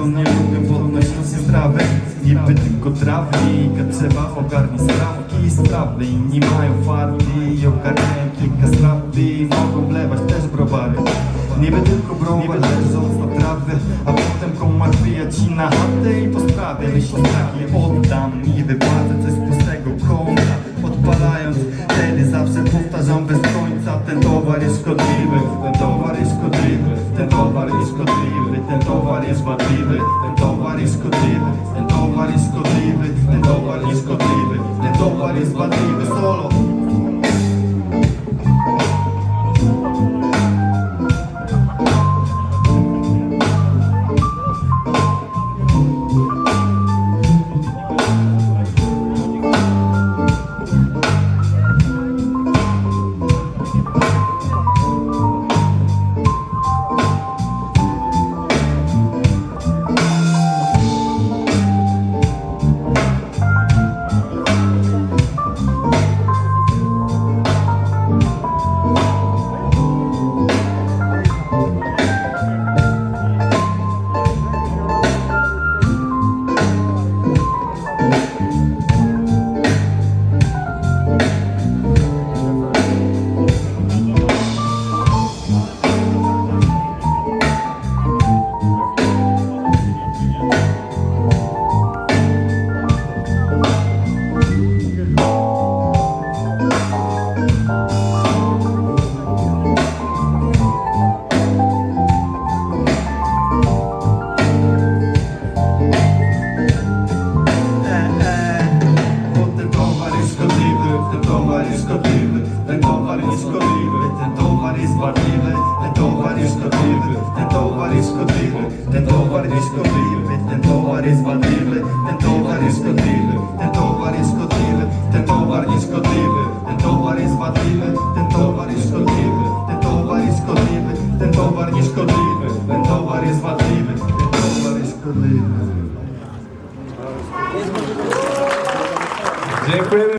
co nie lubię podnosić strawy Niby tylko trawy i katrzewa ogarni strawki Sprawy. Inni mają farby i ogarniają kilka strawby Mogą wlewać też browary. Niby tylko browar leżąc na trawy A potem komar wbija ci na chatę i po sprawie. Myślisz takie oddam i wypłacę coś z pustego konta Odpalając wtedy zawsze powtarzam bez końca. Ten towar jest szkodliwy, ten towar jest szkodliwy Ten towar jest szkodliwy. sbattive, den tovar riscotive, den tovar riscotive, den tovar riscotive, den tovar riscotive solo. із барвіли, не товар із кодили, не товар із кодили, не товар із кодили, не товар із барвіли, не товар із кодили, не товар із кодили, не товар із кодили, не товар із барвіли, не товар із кодили, не товар із кодили, не товар із кодили, не товар із барвіли, не товар із кодили. Дякую.